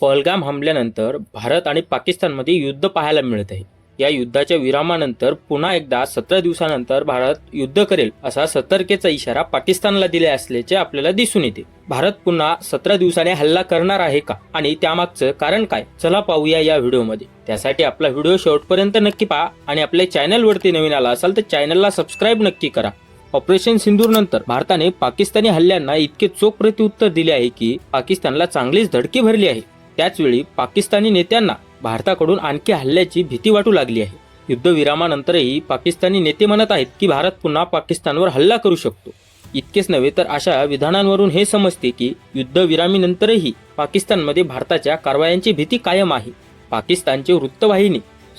पहलगाम हमल्यानंतर भारत आणि पाकिस्तानमध्ये युद्ध पाहायला मिळत आहे या युद्धाच्या विरामानंतर पुन्हा एकदा सतरा दिवसानंतर भारत युद्ध करेल असा सतर्केचा इशारा पाकिस्तानला दिला असल्याचे आपल्याला दिसून येते. भारत पुन्हा सतरा दिवसाने हल्ला करणार आहे का? आणि त्यामागचं कारण काय? चला पाहूया या व्हिडिओमध्ये. त्यासाठी आपला व्हिडिओ शेवटपर्यंत नक्की पहा आणि आपल्या चॅनलवरती नवीन आला असाल तर चॅनलला सबस्क्राईब नक्की करा. ऑपरेशन सिंदूर नंतर भारताने पाकिस्तानी हल्ल्यांना इतके चोख प्रत्युत्तर दिले आहे की पाकिस्तानला चांगलीच धडकी भरली आहे. त्याचवेळी पाकिस्तानी नेत्यांना भारताकडून आणखी हल्ल्याची भीती वाटू लागली आहे. युद्धविरामानंतरही पाकिस्तानी नेते म्हणत आहेत की भारत पुन्हा पाकिस्तानवर हल्ला करू शकतो. इतकेच नव्हे तर अशा विधानांवरून हे समजते की युद्धविरामीनंतरही पाकिस्तानमध्ये भारताच्या कारवायांची भीती कायम आहे. पाकिस्तानचे वृत्तवाहिनी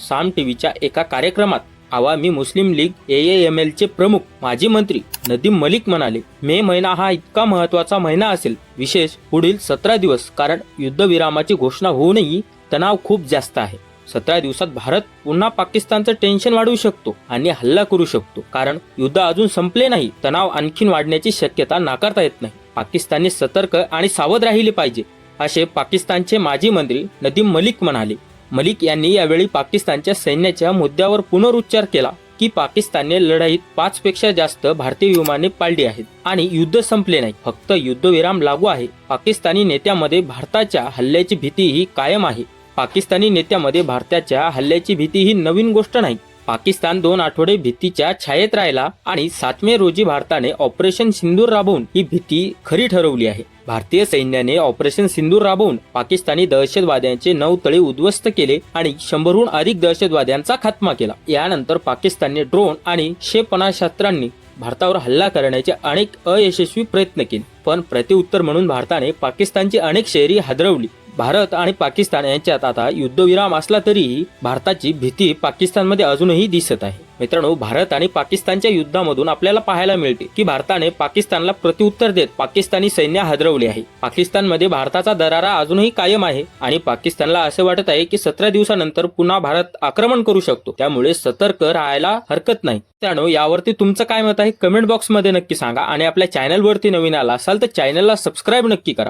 साम टीव्हीच्या एका कार्यक्रमात आवामी मुस्लिम लीग एम चे प्रमुख माजी मंत्री नदीम मलिक म्हणाले मे महिना हा इतका महत्त्वाचा महिना असेल. विशेष पुढील सतरा दिवस कारण युद्धविरामाची घोषणा होऊनही तणाव खूप जास्त आहे. सतरा दिवसात भारत पुन्हा पाकिस्तानचं टेन्शन वाढवू शकतो आणि हल्ला करू शकतो. कारण युद्ध अजून संपले नाही. तणाव आणखीन वाढण्याची शक्यता नाकारता येत नाही. पाकिस्तानने सतर्क आणि सावध राहिले पाहिजे. असे पाकिस्तानचे माजी मंत्री नदीम मलिक म्हणाले. मलिक यांनी यावेळी पाकिस्तानच्या सैन्याच्या मुद्द्यावर पुनरुच्चार केला की पाकिस्तानने लढाईत पाच पेक्षा जास्त भारतीय विमाने पाळली आहेत आणि युद्ध संपले नाही. फक्त युद्धविराम लागू आहे. पाकिस्तानी नेत्यामध्ये भारताच्या हल्ल्याची भीती ही कायम आहे. पाकिस्तानी नेत्यामध्ये भारताच्या हल्ल्याची भीती ही नवीन गोष्ट नाही. पाकिस्तान दोन आठवडे भीतीच्या छायेत राहिला आणि सात मे रोजी भारताने ऑपरेशन सिंदूर राबवून ही भीती खरी ठरवली आहे. भारतीय सैन्याने ऑपरेशन सिंदूर राबवून पाकिस्तानी दहशतवाद्यांचे नऊ तळे उद्ध्वस्त केले आणि शंभरहून अधिक दहशतवाद्यांचा खात्मा केला. यानंतर पाकिस्तानने ड्रोन आणि क्षेपणास्त्रांनी भारतावर हल्ला करण्याचे अनेक अयशस्वी प्रयत्न केले. पण प्रत्युत्तर म्हणून भारताने पाकिस्तानची अनेक शहरी हादरवली. भारत आणि पाकिस्तान यांच्यात आता युद्धविराम असला तरीही भारताची भीती पाकिस्तानमध्ये अजूनही दिसत आहे. मित्रांनो भारत आणि पाकिस्तानच्या युद्धामधून आपल्याला पाहायला मिळते की भारताने पाकिस्तानला प्रत्युत्तर देत पाकिस्तानी सैन्य हादरवले आहे. पाकिस्तानमध्ये भारताचा दरारा अजूनही कायम आहे आणि पाकिस्तानला असे वाटत आहे की सतरा दिवसानंतर पुन्हा भारत आक्रमण करू शकतो. त्यामुळे सतर्क राहायला हरकत नाही. त्यानो यावरती तुमचं काय मत आहे? कमेंट बॉक्समध्ये नक्की सांगा आणि आपल्या चॅनलवरती नवीन आला असाल तर चॅनलला सबस्क्राईब नक्की करा.